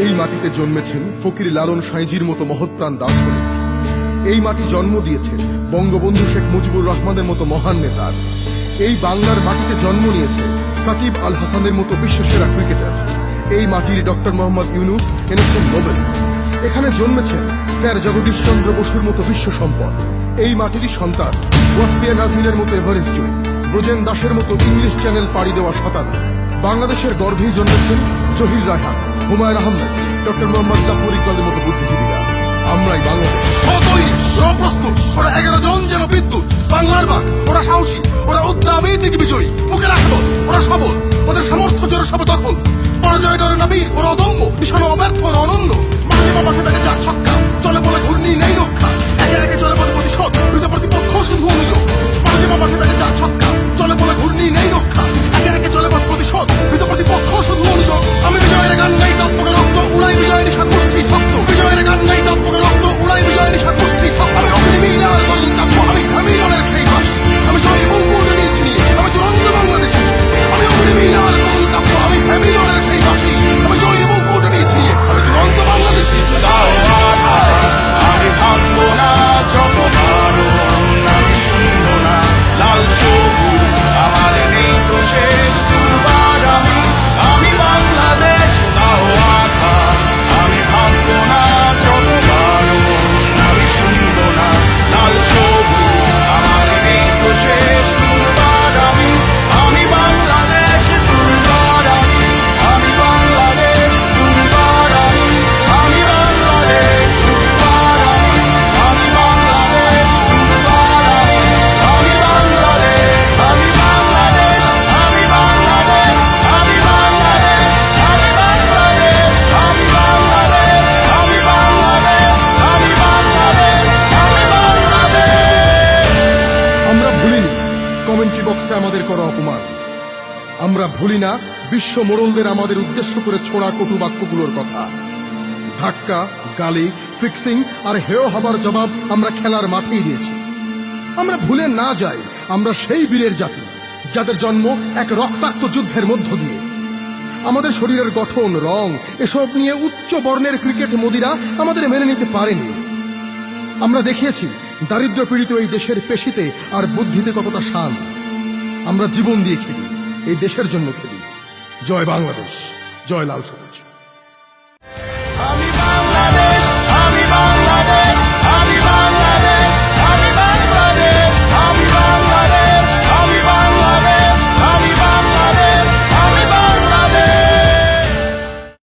এই মাটিতে জন্মেছেন ফকির লালন সাঁইজির মতো মহৎপ্রাণ দার্শনিক এই মাটি জন্ম দিয়েছে বঙ্গবন্ধু শেখ মুজিবুর রহমানের মতো মহান নেতার। এই বাংলার মাটিতে জন্ম নিয়েছে সাকিব আল হাসানের মতো বিশ্বসেরা ক্রিকেটার। এই মাটির ডক্টর মোহাম্মদ ইউনুস এনেছেন নোবেল। এখানে জন্মেছেন স্যার জগদীশ চন্দ্র বসুর মতো বিশ্ব সম্পদ। এই মাটিরই সন্তান ওয়াসপিয়ান নাজমিনের মতো এভারেস্ট ব্রজেন দাসের মতো ইংলিশ চ্যানেল পাড়ি দেওয়া সাঁতারু বাংলাদেশের গর্ভেই জন্মেছেন জহির রাহা হুমায়ুন আহমেদ, ডক্টর মোহাম্মদ জাফর ইকবালের মতো বুদ্ধিজীবীরা। আমরাই বাংলাদেশ। তৈরি প্রস্তুত, ওরা এগারো জন যেন বিদ্যুৎ বাংলার বাঘ, ওরা সাহসী, ওরা উদ্দামী দিকে বিজয়ী, মুখে রাখব, ওরা সবল, ওদের সামর্থ্য জোরে সব দখল পরাজয় ডরে না বীর, ওরা অদম্য ভীষণ অব্যর্থ, ওরা অনন্য। কমেন্ট্রি বক্সে আমাদের করা অপমান। আমরা ভুলি না, বিশ্ব মোড়লদের আমাদের উদ্দেশ্য করে ছোড়া কটু বাক্যগুলোর কথা। ধাক্কা, গালি ফিক্সিং আর হেয় হবার জবাব আমরা খেলার মাঠেই দিয়েছি। আমরা ভুলে না যাই, আমরা সেই বীরের জাতি, যাদের জন্ম এক রক্তাক্ত যুদ্ধের মধ্য দিয়ে। আমাদের শরীরের গঠন, রং, এসব নিয়ে উচ্চ বর্ণের ক্রিকেট মোদিরা আমাদের মেনে নিতে পারেনি। আমরা দেখিয়েছি দারিদ্র পীড়িত এই দেশের পেশিতে আর বুদ্ধিতে কতটা শান। আমরা জীবন দিয়ে খেলি এই দেশের জন্য খেলি। জয় বাংলাদেশ জয় লাল সবুজ।